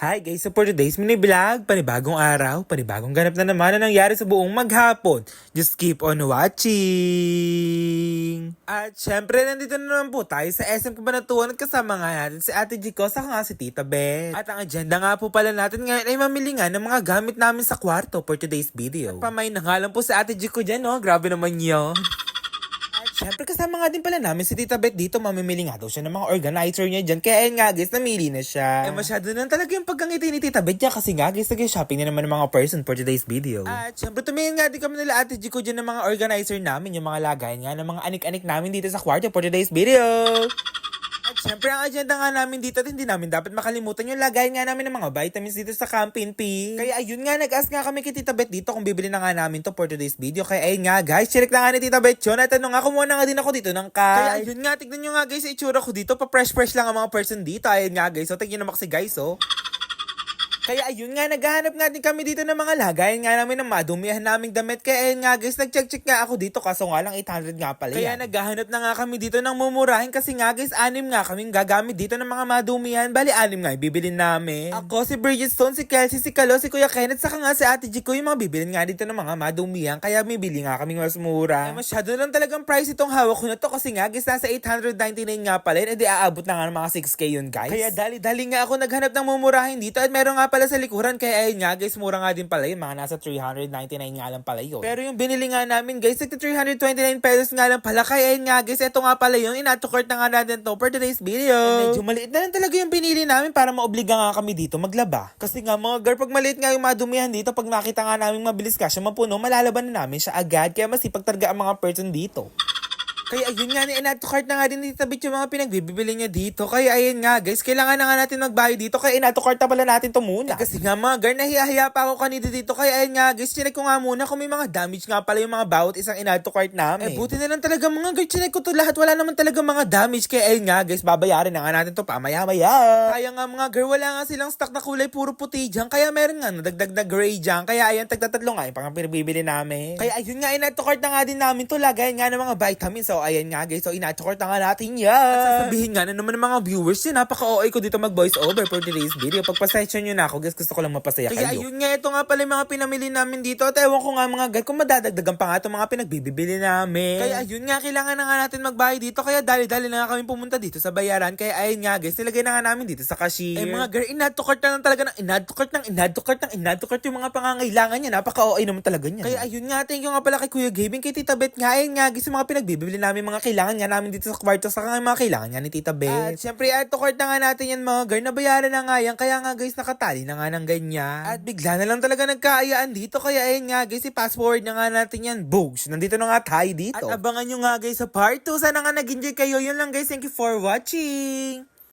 Hi guys, so for today's mini vlog, panibagong araw, panibagong ganap na naman na nangyari sa buong maghapon. Just keep on watching! At syempre, nandito na naman po tayo sa SM Kabanatuan at kasama nga natin si Ate Jico sa nga si Tita Beth. At ang agenda nga po pala natin ngayon ay mamili nga ng mga gamit namin sa kwarto for today's video. At pamay na nga lang po si Ate Jico dyan, no? Grabe naman yun. Siyempre kasama nga din pala namin si Tita Beth dito, mamimili nga daw siya ng mga organizer niya dyan. Kaya ayun nga guys, namili na siya. Eh masyado na talaga yung pagkangiti ni Tita Beth niya kasi nga guys, nag-shopping na naman ng mga person for today's video. At syempre tumingin nga din kami nila Ate Jico dyan ng mga organizer namin, yung mga lagay nga ng mga anik-anik namin dito sa kwarto for today's video. At syempre, ang agenda nga namin dito at hindi namin dapat makalimutan yung lagay nga namin ng mga vitamins dito sa Camping P. Kaya ayun nga, nag-ask nga kami kay Tita Beth dito kung bibili na nga namin to for today's video. Kaya ayun nga guys, check na nga ni Tita Beth yun at ano nga, kumuha na nga din ako dito ng card. Kaya ayun nga, tignan nyo nga guys, itsura ko dito, pa-fresh-fresh lang ang mga person dito. Ayun nga guys, so tignan naman kasi guys, oh. Kaya ayun nga, naghahanap nga din kami dito ng mga lagayan nga namin ng madumihan naming damit. Kaya ayun nga guys, nag-check-check nga ako dito kaso nga lang 800 nga pala Kaya yan. naghahanap na nga kami dito ng mumurahin kasi nga guys, anim nga kaming gagamit dito ng mga madumihan. Bali, anim nga ibibili namin. Ako, si Bridgestone, si Kelsey, si Kalo, si Kuya Kenneth, saka nga si Ate Jico, yung mga bibilin nga dito ng mga madumihan. Kaya bibili nga kaming mas mura. Eh, masyado lang talagang price itong hawak ko na to kasi nga guys, nasa 899 nga pala yun. Eh, di aabot na nga ng mga 6K yun guys. Kaya dali-dali nga ako naghanap ng mumurahin dito at meron nga pala sa likuran. Kaya ayun nga guys, mura nga din pala yun. Mga nasa 399 nga lang pala yun. Pero yung binili nga namin guys, nagta 329 pesos nga lang pala. Kaya ayun nga guys, eto nga pala yun. Inatukort na nga natin to for today's video. And medyo maliit na lang talaga yung binili namin para maobliga nga kami dito maglaba. Kasi nga mga girl, pag maliit nga yung madumihan dito, pag nakita nga namin mabilis ka siya mapuno, malalaban na namin siya agad. Kaya masipag talaga ang mga person dito. Kaya ayun nga, ni-add to cart na nga din Tita Bit yung mga pinagbibili niya dito. Kaya ayun nga guys, kailangan na nga natin magbayad dito. Kaya in-add to cart na pala natin to muna. Eh, kasi nga mga girl, nahiya-hiya pa ako kanina dito. Kaya ayun nga guys, chinek ko nga muna kung may mga damage nga pala yung mga bawat isang in-add to cart namin. Eh buti na lang talaga mga girl, chinek ko to lahat. Wala naman talaga mga damage. Kaya ayun nga guys, babayarin na nga natin to pamaya-maya. Kaya nga mga girl, wala nga silang stock na kulay puro puti dyan. Kaya meron nga nadagdag na gray dyan. Kaya ayun, tagtatatlo nga yung pang pinabibili namin. Kaya ayun nga, in-add to cart na nga din namin to. Lagay nga ng mga vitamins. So ayun nga guys, so ina-chokort na nga natin yan. At sasabihin nga na naman ng mga viewers yun, napaka-OA ko dito mag-voice over for today's video. Pagpasensya nyo na ako, guys, gusto ko lang mapasaya Kaya kayo. ayun nga, ito nga pala yung mga pinamili namin dito. At ewan ko nga mga guys, kung madadagdagan pa nga itong mga pinagbibili namin. Kaya ayun nga, kailangan na nga natin magbayad dito. Kaya dali-dali na nga kami pumunta dito sa bayaran. Kaya ayun nga guys, nilagay na nga namin dito sa cashier. Eh mga girl, inad-to-cart na lang talaga ng inad-to-cart ng inad-to-cart ng inad-to-cart yung mga pangangailangan niya. Napaka-OA naman talaga niya. Kaya ayun nga, thank you nga pala kay Kuya Gavin, kay Tita Beth nga. Ayun nga, guys, yung mga pinagbibili namin, mga kailangan nga namin dito sa kwarto sa mga kailangan nga ni Tita Beth. At syempre, add to cart na nga natin yan mga girl. Nabayaran na nga yan. Kaya nga guys, nakatali na nga ng ganyan. At bigla na lang talaga nagkaayaan dito. Kaya ayun nga guys, i-fast forward na nga natin yan. Bogs, nandito na nga tayo dito. At abangan nyo nga guys sa part 2. Sana nga nag-enjoy kayo. Yun lang guys. Thank you for watching.